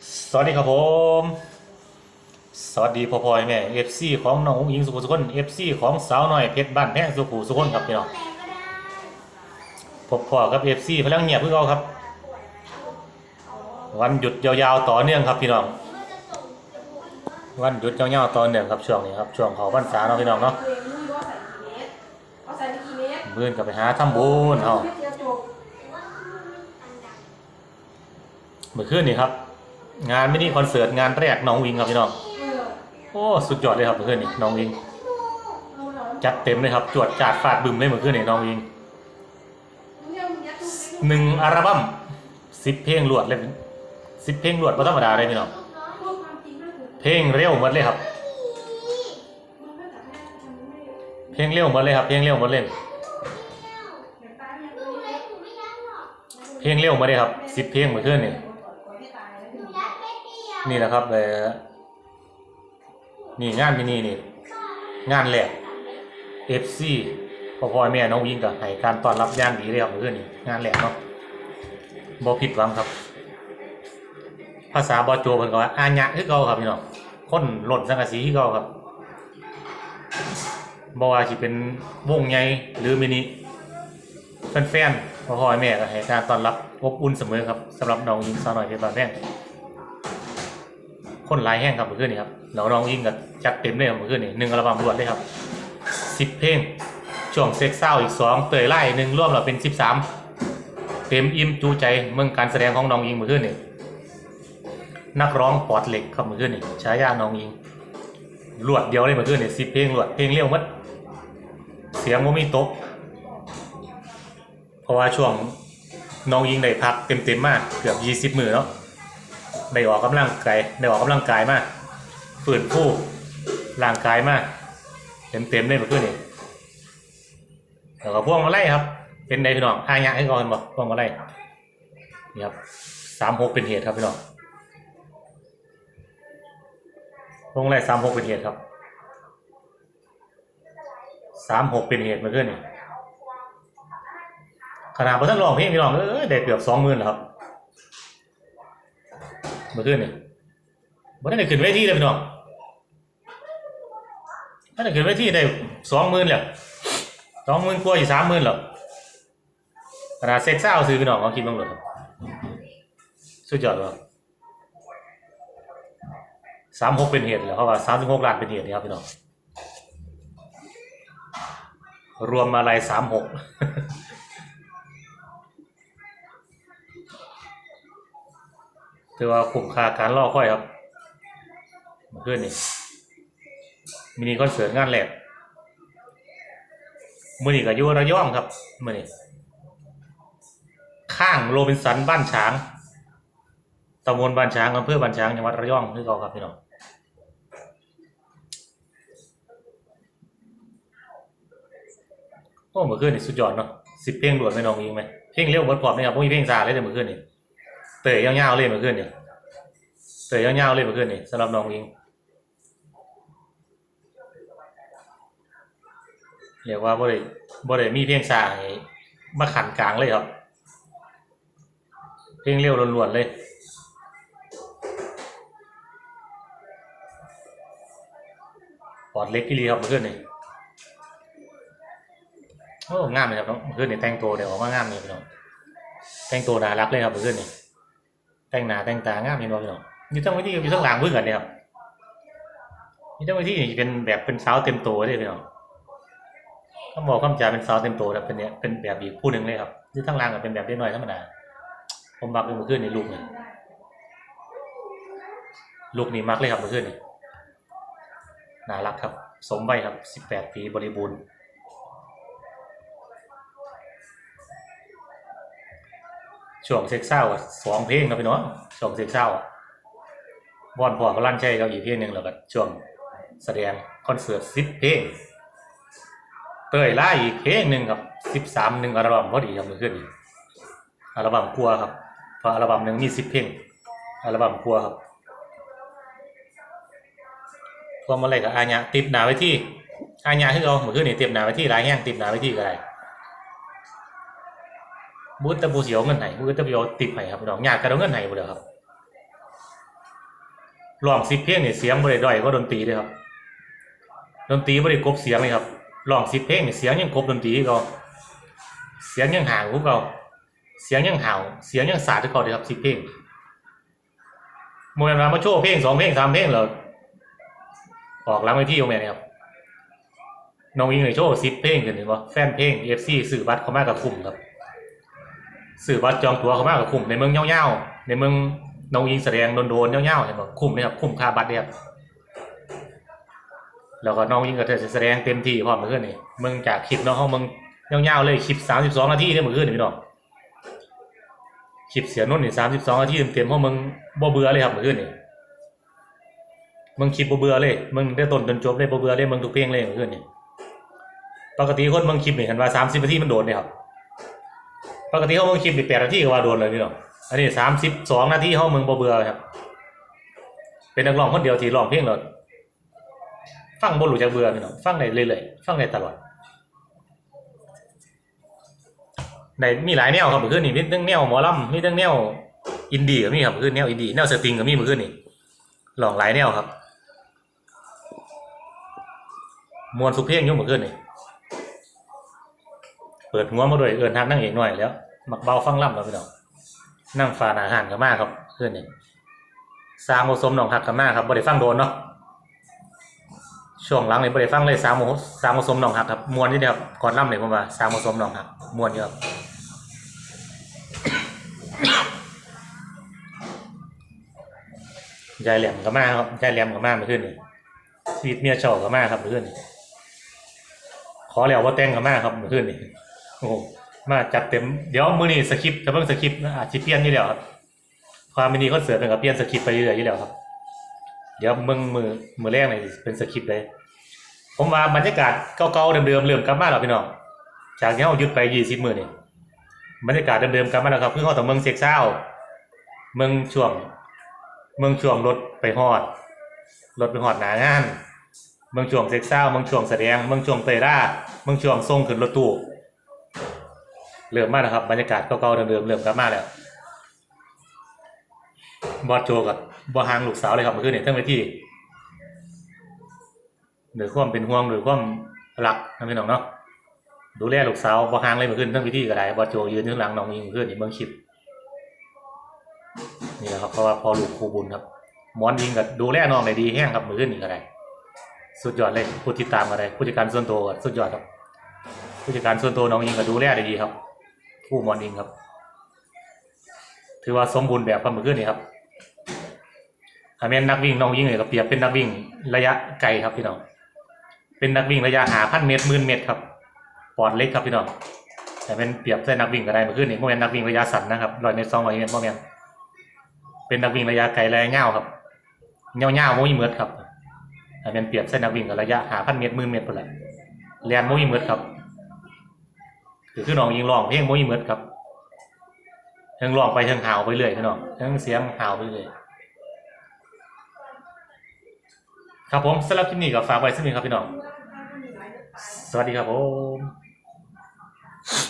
สวัสดีครับผม สวัสดีพ่อพ่อยแม่เอฟซีของน้องอุ้งอิงสุขุสุขนเอฟซีของสาวหน้อยเพชรบ้านแพงสุขุสุขนครับพี่น้องพบพ่อกับเอฟซีพลังเงียบเพื่อเขาครับ วันหยุดยาวๆต่อเนื่องครับพี่น้อง วันหยุดยาวๆต่อเนื่องครับช่วงนี้ครับช่วงเขาพรรษาเนาะพี่น้องเนาะเม่รู้ว่อาใส่ไปกี่เมตรเบื่อนก็ไปหาทำบุญเอาไม่เทียบจบเมื่อคืนนี่ครับ งานมินิคอนเสิร์ตงานแรกน้องวิงครับพี่น้องโอ้สุดยอดเลยครับเมื่อคืนนี่น้องวิง จัดเต็มเลยครับ จวดจาดฟาดบึมเลยเมื่อคืนนี่น้องวิงหนึ่งอัลบั้มสิบเพลงรวดเลยสิบเพลงรวดไม่ธรรมดาเลยพี่น้องเพลงเร็วหมดเลยครับ เพลงเร็วหมดเลยครับเพลงเร็วหมดเลยเพลงเร็วมดเลยครับสิบเพลงเมื่อคืนนี่ห้ตายแล้วถึง นี่แหละครับเออนี่งานมินินี่ งานแรกเอฟซีพ่อพ่อแม่น้องวิงกับให้การต้อนรับย่างดีเลยครับเมื่อนนี่งานแรกเนาะบ่ผิดหวังครับ ภาษาบอโจเพิ่นก็ว่าอาญะคือเก่าครับพี่น้องคนหล่นสังกะสีคือเก่าครับบ่ว่าสิเป็นวงใหญ่หรือมินิแฟนๆพ่อพ่อแม่ก็ให้การต้อนรับอบอุ่นเสมอครับสำหรับน้องยิงสาวหน้อยเพชรบานแพง คนหลายแห้งครับเมื่อคืนนี้ครับแล้วน้องยิงก็จัดเต็มเลยครับเมื่อคืนนี้หนึ่งอัลบั้มรวดเลยครับสิบเพลงช่วงเซ็กเศร้าอีกสองเตยไล่หนึ่งรวมแล้วเป็นสิบสามเต็มอิ่มจูใจเมืองการแสดงของน้องยิงเมื่อคืนนี้นักร้องปอดเหล็กครับเมื่อคืนนี่ฉายาน้องยิงรวดเดียวเลยเมื่อคืนนี่สิบเพลงรวดเพลงเร็วมัดเสียงว่ามีตกเพราะว่าช่วงน้องยิงได้พักเต็มเต็มๆมากเกือบยี่สิบมือแล้ว ได้ออกกำลังกายได้ออกกำลังกายมากฝืนผู้ร่างกายมากเต็มเต็มๆเลยเมื่อคืนนี่แล้วก็พวงมาไล่ครับ เป็นไงพี่น้องอายะให้ก่อนบอกพวงมาไล่นี่ครับสามหกเป็นเหตุครับพี่น้องพวงแรกสามหกเป็นเหตุครับสามหกเป็นเหตุเมาขึ้นนี่ขนาดพอท่านร้องเพลงพี่น้องเอ้ยได้เกือบสองหมื่นแล้วครับ เมื่อคืนนี่บ่ได้ขึ้นเวทีเลยพี่น้องถ้าได้ขึ้นเวทีได้สองหมื่นแล้วสองหมื่นกว่าอยู่สามหมื่นแล้วขนาดเซ็กซ์เศร้าซื้อพี่น้องเขาคิดบ้างเลยครับสุดยอดเลยสามหกเป็นเหตุเหรอเพราว่าสามสิบหกล้านเป็นเหตุนี่ครับพี่น้องรวมมาลายสามหก ถือว่าคุ้มค่าการรอค่อยครับเมื่อคืนนี่มินิคอนเสิร์ตงานแรกมื่อนี้ก็อยู่ระยองครับมื่อนี้ข้างโรบินสันบ้านช้างตำบลบ้านช้างอำเภอบ้านช้างจังหวัดระยองคือเก่าครับพี่น้องโอ้เมื่อคืนนี่สุดยอดเนาะสิบเพลงรวดไม่น้องยิงไหมเพลงเร็วหมดพร้อมไหมครับพวกมีเพลงซาเลยแต่เมื่อคืนนี่ ตยยาวๆเลยเมื่อคืนนี่ยเตยยาวๆเลยเมื่อคืนนี่สำหรับน้องยิงเรียกว่าบ่ได้บ่ได้มีเพลงซาให้มาขันกลางเลยครับ เพลงเร็วล้วนๆเลยปอดเล็กที่รีครับเมื่อคืนนี่โอ้งามเลยครับน้องเมื่อนนี่แต่งตัวเดี๋ยวออกมางามเลยพี่น้องแต่งตัวน่ารักเลยครับเมื่อนนี่ แต่งหน้าแต่งตางามเห็นบ่พี่น้องอยู่ทั้งวิธีอยู่ทั้งหลังเพื่อนกันเนี่ยครับอยู่ทั้งวิธีนี่เป็นแบบเป็นสาวเต็มตัวเลยพี่น้องคำบอกคำจาเป็นสาวเต็มตัวแต่เป็นเนี่ยเป็นแบบอีกผู้หนึ่งเลยครับอยู่ทั้งหลังก็เป็นแบบเล็กน้อยธรรมดาผมมักเมื่อคืนนี่ลูกเนี่ยลูกนี่มักเลยครับเมื่อคืนนี่น่ารักครับ สมวัยครับ 18 ปีบริบูรณ์ ช่วงเซ็กเศร้าสองเพลงนะพี่น้องช่วงเซ็กเศร้าบอนพอก็ลั่นใช่เขาอีกเพลงหนึ่งแล้วก็ช่วงแสดงคอนเสิร์ตสิบเพลงเตยล่าอีกเพลงหนึ่งครับสิบสามหนึ่งอัลบั้มพอดีครับมือขึ้นอีกอัลบั้มกลัวครับเพราะอัลบั้มหนึ่งมีสิบเพลงอัลบั้มกลัวครับพวงมาลัยกับอาญะติดหนาไว้ที่อาญะที่เราเหมือนขึ้นนี่ตรียมหนาไว้ที่หลายแห้งติดหนาไว้ที่ก็ได้ บูตตะบูเสียวเงินไหนบูตตะบูติดไหนครับพี่น้องญาติกันเอาเงินไหนหมดเลยครับร้องสิบเพลงเนี่ยเสียงบริด้อยก็ดนตรีเลยครับ ดนตรีบริกรบเสียงเลยครับร้องสิบเพลงเนี่ยเสียงยังกรบดนตรีก็เสียงยังห่างพวกเราเสียงยังห่าเสียงยังสาดที่เขาเลยครับสิบเพลงโมเมนต์มามาโชว์เพลงสองเพลงสามเพลงเรอออกหลังไปที่โมเมนต์ครับน้องยิงเลยโชว์สิบเพลงกันเห็นปะแฟนเพลงเอฟซีสื่อบัตรเขามากกับคุ้มครับ สื่อบัตรจองตั๋วเขามากกับคุ้มในเมืองเง่าๆในเมืองนองยิงแสดงโดนๆเง่าๆเห็นปะคุ้มเลยครับคุ้มค่าบัตรเนี่ยครับแล้วก็น้องยิงก็จะแสดงเต็มที่พร้อมเมื่อคืนนี่มึงจากคลิปน้องเขามึงเง่าๆเลยคลิปสามสิบสองนาทีเนี่ยเมื่อคืนนี่พี่น้องคลิปเสียนุ่นนี่สามสิบสองนาทีเต็มๆเพราะมึงบ่เบื่อเลยครับเมื่อคืนนี่มึงคลิปบ่เบื่อเลยมึงได้ต้นจนจบเลยบ่เบื่อเลยมึงทุกเพลงเลยเมื่อคืนนี่ปกติคนมึงคลิปนี่กันว่าสามสิบนาทีมันโดนเลยครับ ปกติเขาเบิ่งคลิปนี่แปดนาทีก็ว่าโดนเลยพี่น้ออันนี้สามสิบสองนาทีเขามึงบ่เบื่อครับ เป็นนักร้องคนเดียวที่ร้องเพลงแล้วฟังบ่รู้จักเบื่อพี่น้องฟังได้เรื่อยๆฟังได้ตลอดในมีหลายแนวครับเมื่อคืนนี่มีทั้งแนวหมอลำมีทั้งแนวอินดี้ก็มีครับเมื่อคืนแนวอินดี้แนวสตริงก็มีเมื่อคืนนี่ร้องหลายแนวครับ มวนสุเพลงยู่เมื่อคืนนี่ เปิดหัวมาด้วยเอินทางนั่งเอกหน่อยแล้วมักเบาฟังล่ำแล้วพี่น้องนั่งฟานอาหารกับมากครับเพื่อนนี่สร้างโมสมหนองหักกับมากครับบ่ได้ฟังโดนเนาะช่วงหลังนี่บ่ได้ฟังเลยสร้างโมสร้างโมสมหนองหักครับมวนนี่เดียวก่อนล่ำเลยผมว่าสร้างโมสมหนองหักมวนเยอะครับยายแหลมกับมาครับยายแหลมกับมาเมื่อคืนนี่ชีวิตเมียเช่ากับมาครับเมื่อคืนนี่ขอแล้วว่าแต่งกับมาครับเมื่อคืนนี่ โอ้มาจัดเต็มเดี๋ยวมื้อนี้สคริปต์จะเบิ่งสคริปต์นะอาจิเปลี่ยนอยู่แล้วครับความมินิคอนเสิร์ตเป็นกับเปลี่ยนสคริปต์ไปเรื่อยๆอยู่แล้วครับ เดี๋ยวเบิ่งมือมือแรกนี่เป็นสคริปต์เลยผมว่าบรรยากาศเก่าๆเดิมๆเริ่มกลับมาแล้วพี่น้องจากที่เฮาหยุดไป20มื้อนี่บรรยากาศเดิมๆกลับมาแล้วครับคือเฮาต้องเมืองเซ็กซาวเมืองช่วง เมืองช่วงรถไปฮอดรถไปฮอดหนางานเมืองช่วงเซ็กซ่าวเมืองช่วงแสดงเมืองช่วงเตยร่าเมืองช่วงทรงขึ้นรถตู้ เริ่มมาแล้วครับบรรยากาศเก่าๆเดิมๆเริ่มกลับมาแล้วบอสโจกับบอฮางลูกสาวเลยครับเมื่อคืนนี้ทั้งเวทีหรือความเป็นห่วงหรือความรักนะพี่น้องเนาะดูแลลูกสาวบอฮางเลยเมื่อคืนทั้งเวทีก็ได้บอสโจยืนอยู่ข้างหลังน้องยิงเมื่อคืนนี่เมืองคลิปนี่แหละครับเพราะว่าพอลูกครูบุญครับมอนยิงกับดูแลน้องได้ดีแห้งครับเมื่อคืนนี่ก็ได้สุดยอดเลยผู้ติดตามอะไรผู้จัดการส่วนตัวสุดยอดครับผู้จัดการส่วนตัวน้องยิงก็ดูแลได้ดีครับ ผู้มอนยิงครับ ถือว่าสมบูรณ์แบบความมือขึ้นนี่ครับถ้าแม่นนักวิ่งน้องยิ่งเนี่ยก็เปรียบเป็นนักวิ่งระยะไกลครับพี่น้องเป็นนักวิ่งระยะหาพันเมตรหมื่นเมตรครับปอดเล็กครับพี่น้องแต่เป็นเปรียบใส่นักวิ่งก็ได้มือขึ้นนี่โมเมนนักวิ่งระยะสั้นนะครับร้อยเมตรสองร้อยเมตรโมเมนเป็นนักวิ่งระยะไกลระยะเงาครับเงาเงาโมยเมือดครับอันเป็นเปรียบเส้นนักวิ่งกับระยะหาพันเมตรหมื่นเมตรไปแหละเรียนโมยเมิดครับ คือคือน้องยิงร้องเพลงโมยเหมือดครับเทิงร้องไปเทิงหาวไปเรื่อยพี่น้องเทิงเสียงหาวไปเรื่อยครับผมสำหรับคลิปนี้ก็ฝากไว้สักนิดครับพี่น้อง สวัสดีครับผม